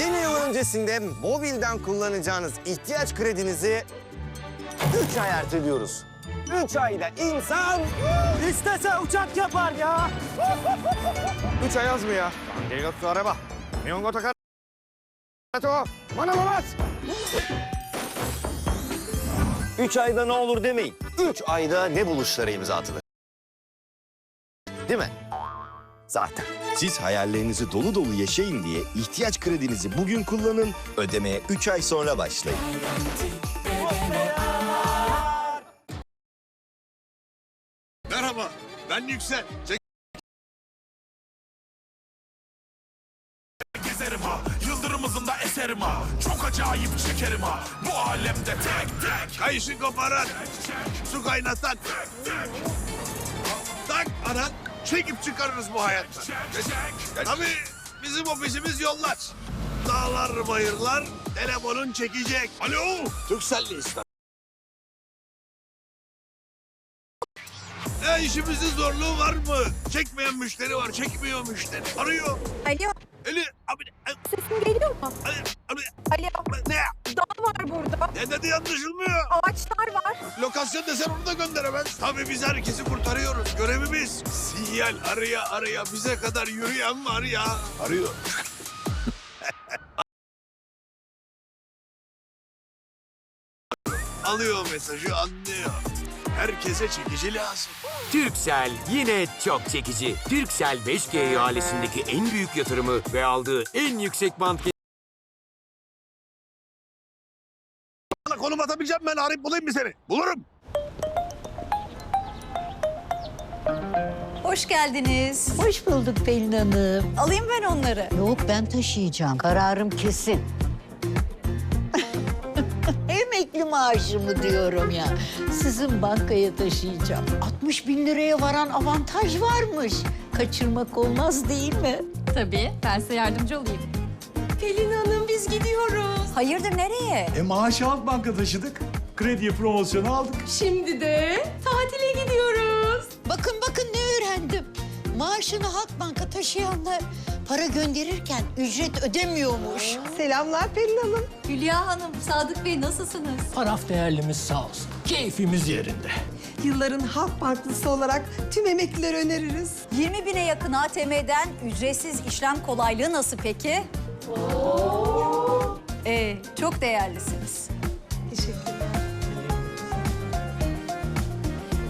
Yeni yıl öncesinde mobilden kullanacağınız ihtiyaç kredinizi 3 ay erteliyoruz. 3 ayda insan İstese uçak yapar ya. 3 ay az mı ya? Geliyor araba. Nihongo takar. Bana babas. 3 ayda ne olur demeyin. 3 ayda ne buluşlara imza atılır? Değil mi? Zaten. Siz hayallerinizi dolu dolu yaşayın diye ihtiyaç kredinizi bugün kullanın, ödemeye 3 ay sonra başlayın. Merhaba, ben Yüksel. Çek- Gezerim ha, yıldırım hızında eserim ha Çok acayip çekerim ha, bu alemde tek tek Kayışı koparan, su kaynatan. Tak anan, çekip çıkarırız bu hayattan. Tabii bizim ofisimiz yollar. Dağlar, bayırlar, telefonun çekecek. Alo, Türkcell'li ister. E işimizin zorluğu var mı? Çekmeyen müşteri var, çekmiyor müşteri. Arıyor. Alo, Eli, abi, e, sesim geliyor mu? abi, Ne dedi anlaşılmıyor. Ağaçlar var. Lokasyon desen onu da gönderemez. Tabii biz herkesi kurtarıyoruz. Görevimiz. Sinyal araya araya bize kadar yürüyen var ya. Arıyor. Alıyor mesajı anlıyor. Herkese çekici lazım. Türksel yine çok çekici. Türksel 5G ihalesindeki en büyük yatırımı ve aldığı en yüksek band konum atabileceğim ben arayıp bulayım mı seni? Bulurum. Hoş geldiniz. Hoş bulduk Pelin Hanım. Alayım ben onları. Yok ben taşıyacağım. Kararım kesin. Emekli maaşımı diyorum ya. Sizin bankaya taşıyacağım. 60 bin liraya varan avantaj varmış. Kaçırmak olmaz değil mi? Tabii, ben size yardımcı olayım. Pelin Hanım biz gidiyoruz. Hayırdır nereye? E maaşı Halkbank'a taşıdık. Kredi promosyonu aldık. Şimdi de tatile gidiyoruz. Bakın bakın ne öğrendim. Maaşını Halkbank'a taşıyanlar para gönderirken ücret ödemiyormuş. Selamlar Pelin Hanım. Hülya Hanım, Sadık Bey nasılsınız? Taraf değerlimiz sağ olsun. Keyfimiz yerinde. Yılların halk banklısı olarak tüm emeklilere öneririz. 20 bine yakın ATM'den ücretsiz işlem kolaylığı nasıl peki? Ee, çok değerlisiniz. Teşekkürler.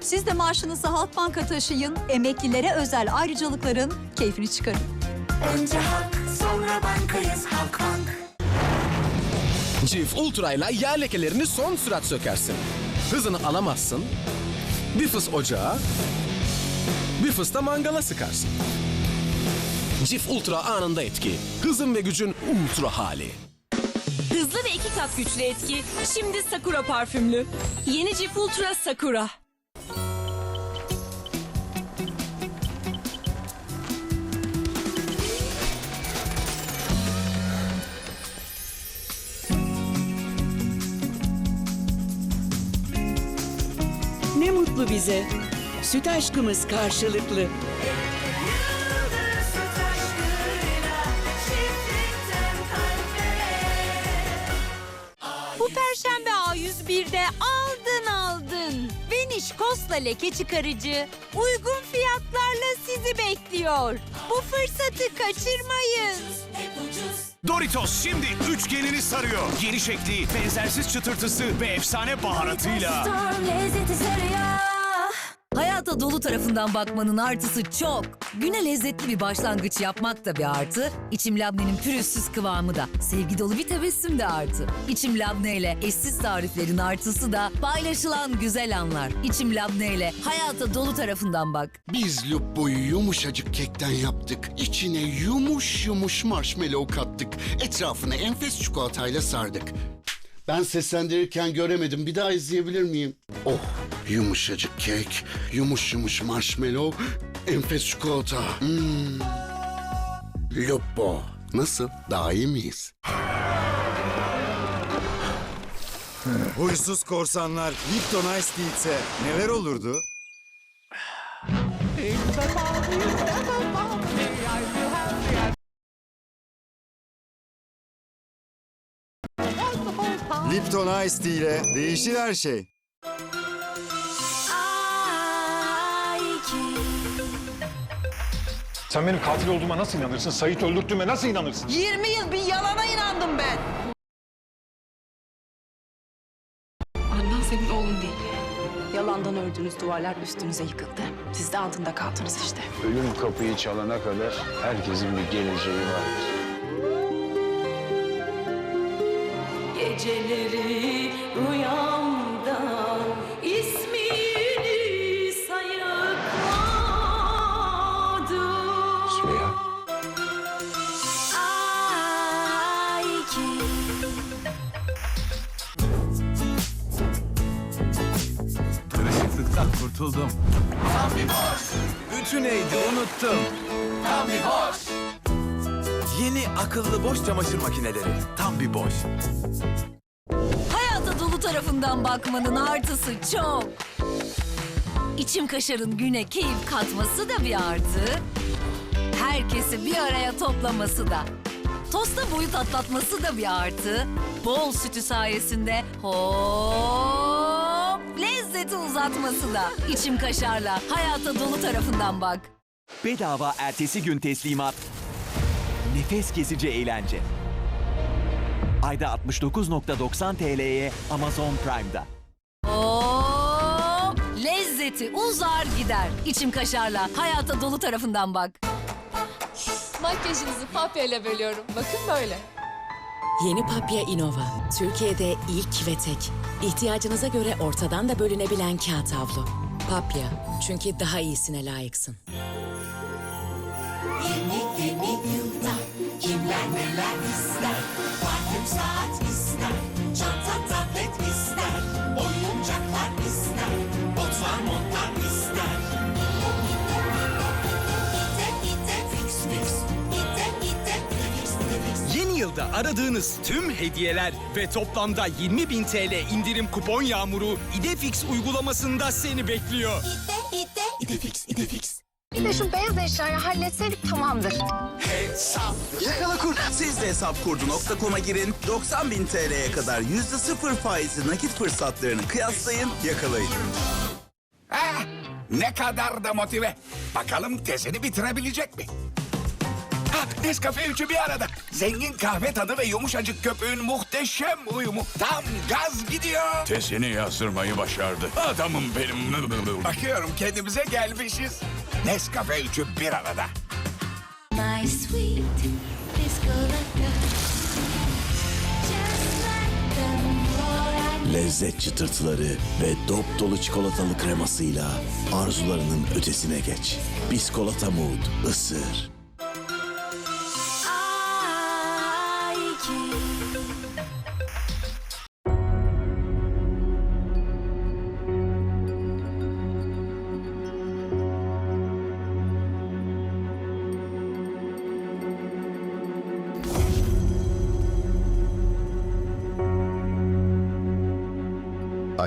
Siz de maaşınızı Halkbank'a taşıyın. Emeklilere özel ayrıcalıkların keyfini çıkarın. Cif Ultra ile yağ lekelerini son sürat sökersin. Hızını alamazsın. Bir fıs ocağa, bir fıs da mangala sıkarsın. Cif Ultra anında etki. Hızın ve gücün ultra hali. Hızlı ve iki kat güçlü etki. Şimdi Sakura parfümlü. Yeni Cif Ultra Sakura. Ne mutlu bize. Süt aşkımız karşılıklı. 101'de aldın aldın. Vanish Kosla leke çıkarıcı uygun fiyatlarla sizi bekliyor. Bu fırsatı kaçırmayın. Doritos şimdi üçgenini sarıyor. Yeni şekli, benzersiz çıtırtısı ve efsane baharatıyla. Doritos Storm lezzeti sarıyor. Hayata dolu tarafından bakmanın artısı çok. Güne lezzetli bir başlangıç yapmak da bir artı. İçim labnenin pürüzsüz kıvamı da. Sevgi dolu bir tebessüm de artı. İçim labne ile eşsiz tariflerin artısı da paylaşılan güzel anlar. İçim labne ile hayata dolu tarafından bak. Biz Lupo'yu yumuşacık kekten yaptık. İçine yumuş yumuş marshmallow kattık. Etrafını enfes çikolatayla sardık. Ben seslendirirken göremedim. Bir daha izleyebilir miyim? Oh, yumuşacık kek, yumuş yumuş marshmallow, enfes çikolata. Hmm. Lupo. Nasıl? Daha iyi miyiz? Huysuz korsanlar Lipton Ice Tea içse neler olurdu? Lipton Ice Tea ile değişir her şey. Sen benim katil olduğuma nasıl inanırsın? Sait öldürttüğüme nasıl inanırsın? 20 yıl bir yalana inandım ben. Adnan senin oğlun değil. Yalandan ördüğünüz duvarlar üstünüze yıkıldı. Siz de altında kaldınız işte. Ölüm kapıyı çalana kadar herkesin bir geleceği vardır. Geceleri rüyamda ismini sayıkladım. Süreyya. Ay ki Karışıklıktan kurtuldum. Üçü neydi unuttum. Tam bir boş. Yeni akıllı boş çamaşır makineleri. Tam bir boş. Tarafından bakmanın artısı çok. İçim kaşarın güne keyif katması da bir artı. Herkesi bir araya toplaması da. Tosta boyut atlatması da bir artı. Bol sütü sayesinde hop lezzeti uzatması da. İçim kaşarla hayata dolu tarafından bak. Bedava ertesi gün teslimat. Nefes kesici eğlence. Ayda 69.90 TL'ye Amazon Prime'da. Hop lezzeti uzar gider. İçim kaşarla hayata dolu tarafından bak. Makyajınızı papyayla bölüyorum. Bakın böyle. Yeni Papya Innova. Türkiye'de ilk ve tek. İhtiyacınıza göre ortadan da bölünebilen kağıt havlu. Papya. Çünkü daha iyisine layıksın. Yeni yeni yılda kimler neler ister? Parfüm saat ister, çanta tablet ister, oyuncaklar ister, botlar montlar ister. Gide gide fix fix, gide gide fix fix. Yeni yılda aradığınız tüm hediyeler ve toplamda 20 bin TL indirim kupon yağmuru İdefix uygulamasında seni bekliyor. Gide gide İdefix, İdefix. Bir de şu beyaz eşyayı halletseydik tamamdır. Yakala kur. Siz de hesapkurdu.com'a girin. 90 bin TL'ye kadar %0 faizli nakit fırsatlarını kıyaslayın, yakalayın. Ne kadar da motive. Bakalım tezini bitirebilecek mi? Ha, Nescafe üçü bir arada. Zengin kahve tadı ve yumuşacık köpüğün muhteşem uyumu. Tam gaz gidiyor. Tezini yazdırmayı başardı. Adamım benim. Bakıyorum kendimize gelmişiz. Nescafe üçü bir arada. My sweet Lezzet çıtırtıları ve dop dolu çikolatalı kremasıyla arzularının ötesine geç. Biskolata Mood ısır.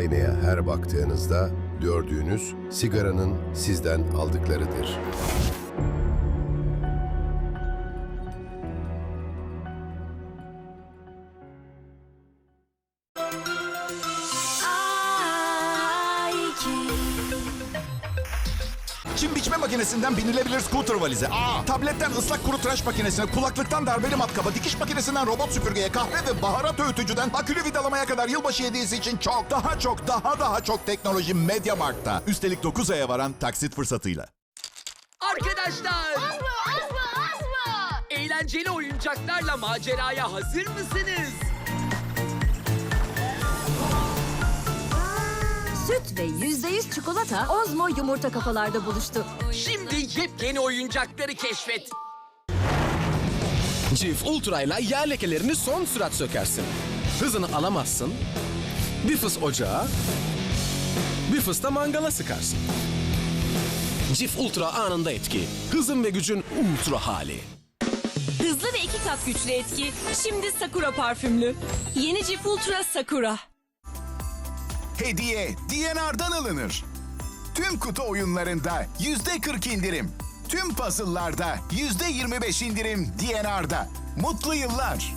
Aynaya her baktığınızda gördüğünüz sigaranın sizden aldıklarıdır. Makinesinden binilebilir scooter valize. Tabletten ıslak kuru tıraş makinesine, kulaklıktan darbeli matkaba, dikiş makinesinden robot süpürgeye, kahve ve baharat öğütücüden akülü vidalamaya kadar yılbaşı hediyesi için çok daha çok daha daha çok teknoloji Mediamarkt'ta. Üstelik 9 aya varan taksit fırsatıyla. Arkadaşlar! Asma asma asma Eğlenceli oyuncaklarla maceraya hazır mısınız? Süt ve %100 çikolata Ozmo yumurta kafalarda buluştu. Şimdi yepyeni oyuncakları keşfet. Cif Ultra ile yer lekelerini son sürat sökersin. Hızını alamazsın. Bir fıs ocağa, bir fıs da mangala sıkarsın. Cif Ultra anında etki. Hızın ve gücün ultra hali. Hızlı ve iki kat güçlü etki. Şimdi Sakura parfümlü. Yeni Cif Ultra Sakura. Hediye DNR'dan alınır. Tüm kutu oyunlarında yüzde 40 indirim. Tüm puzzle'larda yüzde 25 indirim DNR'da. Mutlu yıllar.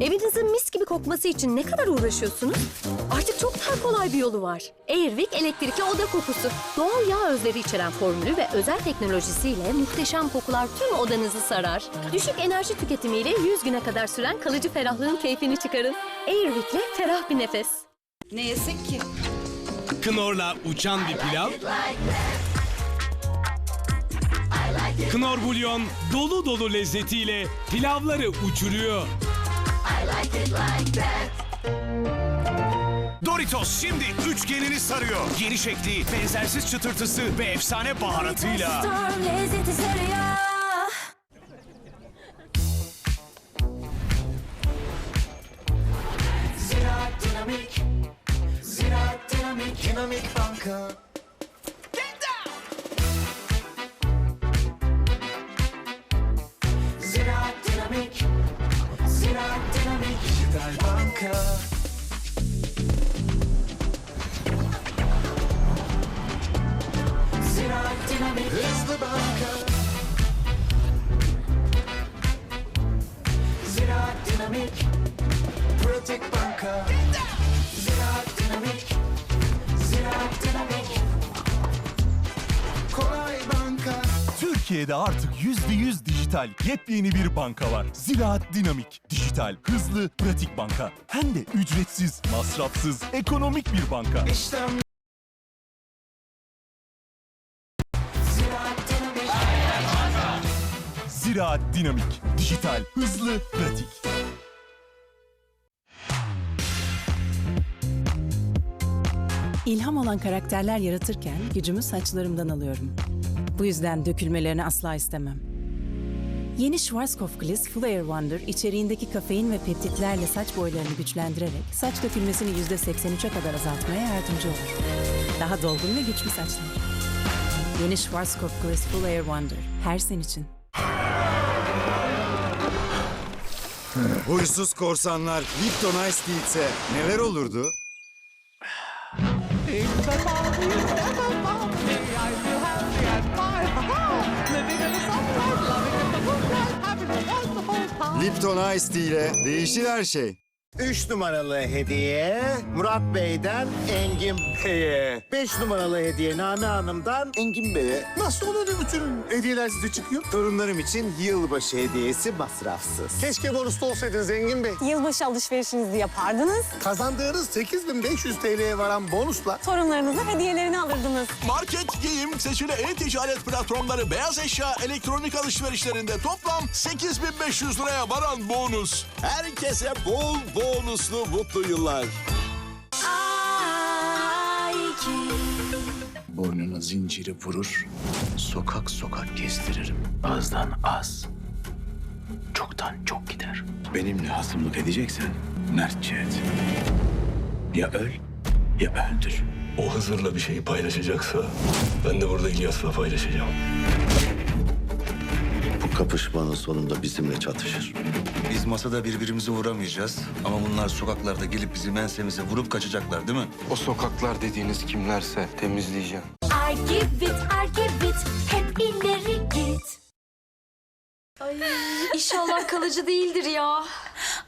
Evinizin mis gibi kokması için ne kadar uğraşıyorsunuz? Artık çok daha kolay bir yolu var. Airwick elektrikli oda kokusu. Doğal yağ özleri içeren formülü ve özel teknolojisiyle muhteşem kokular tüm odanızı sarar. Düşük enerji tüketimiyle 100 güne kadar süren kalıcı ferahlığın keyfini çıkarın. Airwick'le ferah bir nefes. Ne yesek ki? Knorr'la uçan bir pilav. Knor bulyon dolu dolu lezzetiyle pilavları uçuruyor. Doritos şimdi üçgenini sarıyor. Yeni şekli, benzersiz çıtırtısı ve efsane baharatıyla. Ziraat Dinamik, Ziraat Dinamik, Dinamik Banka. Banka. Ziraat Dinamik, Ziraat Dinamik. Kolay Banka. Türkiye'de artık %100 dijital yepyeni bir banka var. Ziraat Dinamik. Dijital, hızlı, pratik banka. Hem de ücretsiz, masrafsız, ekonomik bir banka. İşlem. Ziraat Dinamik. Dijital, hızlı, pratik. İlham olan karakterler yaratırken gücümü saçlarımdan alıyorum. Bu yüzden dökülmelerini asla istemem. Yeni Schwarzkopf Gliss Full Wonder içeriğindeki kafein ve peptitlerle saç boylarını güçlendirerek saç dökülmesini %83'e kadar azaltmaya yardımcı olur. Daha dolgun ve güçlü saçlar. Yeni Schwarzkopf Gliss Full Wonder. Her sen için. Huysuz korsanlar Lipton Ice değilse neler olurdu? Lipton Ice Tea ile değişir her şey. Üç numaralı hediye Murat Bey'den Engin Bey'e. Beş numaralı hediye Name Hanım'dan Engin Bey'e. Nasıl oluyor bütün hediyeler size çıkıyor? Torunlarım için yılbaşı hediyesi masrafsız. Keşke bonuslu olsaydınız Engin Bey. Yılbaşı alışverişinizi yapardınız. Kazandığınız 8500 TL'ye varan bonusla Torunlarınıza hediyelerini alırdınız. Market, giyim, seçili e-ticaret platformları, beyaz eşya, elektronik alışverişlerinde toplam 8500 liraya varan bonus. Herkese bol bonuslu mutlu yıllar. Boynuna zinciri vurur, sokak sokak gezdiririm. Azdan az, çoktan çok gider. Benimle hasımlık edeceksen mertçe et. Ya öl ya öldür. O Hızır'la bir şeyi paylaşacaksa ben de burada İlyas'la paylaşacağım. Kapışmanın sonunda bizimle çatışır. Biz masada birbirimizi vuramayacağız ama bunlar sokaklarda gelip bizi mensemize vurup kaçacaklar değil mi? O sokaklar dediğiniz kimlerse temizleyeceğim. I give it, I give it, hep ileri git. İnşallah kalıcı değildir ya.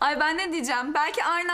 Ay ben ne diyeceğim? Belki aynı